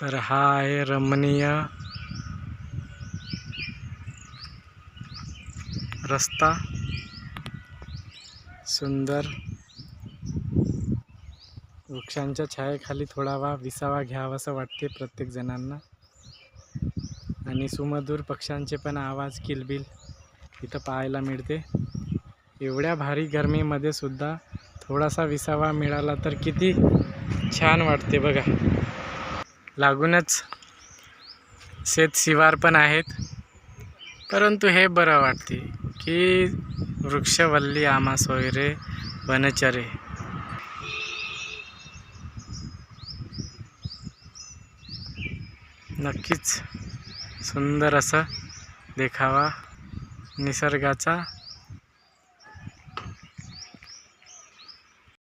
तर हा आहे रमणीय. रस्ता. सुंदर. वृक्षांच्या छायेखाली थोडावा विसावा घ्यावासं वाटते प्रत्येक जणांना. आणि सुमधूर पक्ष्यांचे पण आवाज किलबिल इथं पाहायला मिळते. एवढ्या भारी गरमीमध्ये सुद्धा थोडासा विसावा मिळाला तर किती छान वाटते बघा. लागूनच शेत शिवार पण आहेत. परंतु हे बरं वाटते की वृक्षवल्ली आम्हा सोयरे वनचरे. नक्कीच सुंदर असं देखावा निसर्गाचा